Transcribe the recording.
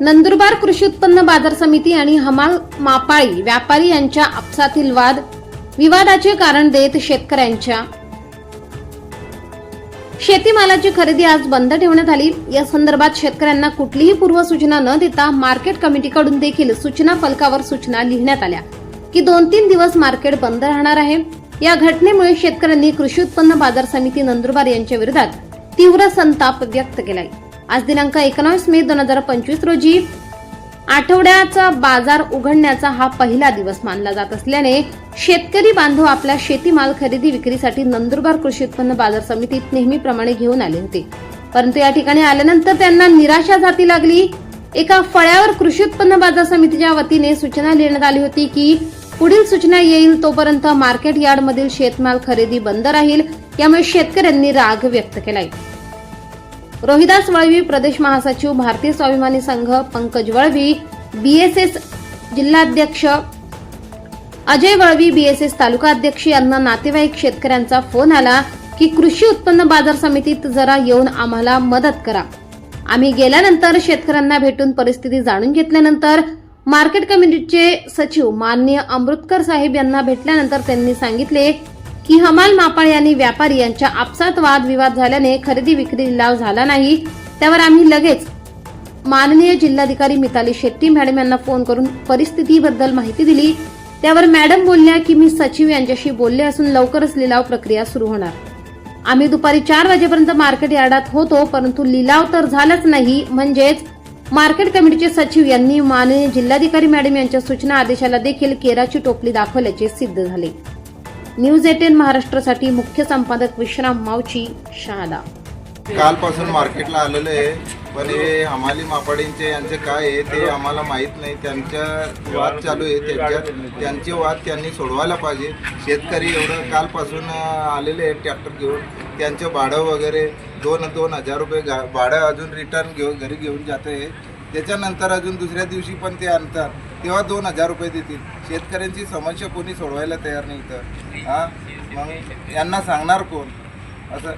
नंदुरबार कृषी उत्पन्न बाजार समिती आणि हमाल मापाळी व्यापारी यांच्या आपसातील वाद विवादाचे कारण देत शेतकऱ्यांच्या शेतीमालाची खरेदी आज बंद ठेवण्यात आली. या संदर्भात शेतकऱ्यांना कुठलीही पूर्वसूचना न देता मार्केट कमिटीकडून देखील सूचना फलकावर सूचना लिहिण्यात आल्या की दोन तीन दिवस मार्केट बंद राहणार आहे. या घटनेमुळे शेतकऱ्यांनी कृषी उत्पन्न बाजार समिती नंदुरबार यांच्या विरोधात तीव्र संताप व्यक्त केलाय. आज दिनांक एकोणावीस मे दोन हजार पंचवीस रोजी आठवड्याचा बाजार उघडण्याचा हा पहिला दिवस मानला जात असल्याने शेतकरी बांधव आपला शेतीमाल खरेदी विक्रीसाठी नंदुरबार कृषी उत्पन्न बाजार समितीत नेहमीप्रमाणे घेऊन आले होते. परंतु या ठिकाणी आल्यानंतर त्यांना निराशा जाती लागली. एका फळ्यावर कृषी उत्पन्न बाजार समितीच्या वतीने सूचना देण्यात आली होती की पुढील सूचना येईल तोपर्यंत मार्केट यार्डमधील शेतमाल खरेदी बंद राहील. यामुळे शेतकऱ्यांनी राग व्यक्त केलाय. रोहिदास वळवी प्रदेश महासचिव भारतीय स्वाभिमानी संघ पंकज वळवी बीएसएस जिल्हाध्यक्ष अजय वळवी बीएसएस तालुका अध्यक्ष यांना नातेवाईक शेतकऱ्यांचा फोन आला की कृषी उत्पन्न बाजार समितीत जरा येऊन आम्हाला मदत करा. आम्ही गेल्यानंतर शेतकऱ्यांना भेटून परिस्थिती जाणून घेतल्यानंतर मार्केट कमिटीचे सचिव माननीय अमृतकर साहेब यांना भेटल्यानंतर त्यांनी सांगितले की हमाल मापाळ यांनी व्यापारी यांच्या आपसात वादविवाद झाल्याने खरेदी विक्री लिलाव झाला नाही. त्यावर आम्ही लगेच माननीय जिल्हाधिकारी मिताली शेट्टी मॅडम यांना फोन करून परिस्थितीबद्दल माहिती दिली. त्यावर मॅडम बोलल्या की मी सचिव यांच्याशी बोलले असून लवकरच लिलाव प्रक्रिया सुरू होणार. आम्ही दुपारी चार वाजेपर्यंत मार्केट यार्डात होतो परंतु लिलाव तर झालाच नाही. म्हणजेच मार्केट कमिटीचे सचिव यांनी माननीय जिल्हाधिकारी मॅडम यांच्या सूचना आदेशाला देखील केराची टोपली दाखवल्याचे सिद्ध झाले. न्यूज एटेन महाराष्ट्रासाठी मुख्य संपादक विश्राम मावची शहादा कालपासून मार्केटला आलेलं आहे. पण हे हमाली मापाडींचे यांचे काय आहे ते आम्हाला माहीत नाही. त्यांच्या वाद चालू आहे. त्यांच्यात त्यांचे वाद त्यांनी सोडवायला पाहिजे. शेतकरी एवढं कालपासून आलेले आहेत ट्रॅक्टर घेऊन. त्यांचं भाडं वगैरे दोन दोन हजार रुपये भाडं अजून रिटर्न घेऊन घरी घेऊन जाते त्याच्यानंतर अजून दुसऱ्या दिवशी पण ते आणतात. तेव्हा दोन हजार रुपये देतील. शेतकऱ्यांची समस्या कोणी सोडवायला तयार नाही तर हां? मग यांना सांगणार कोण? असं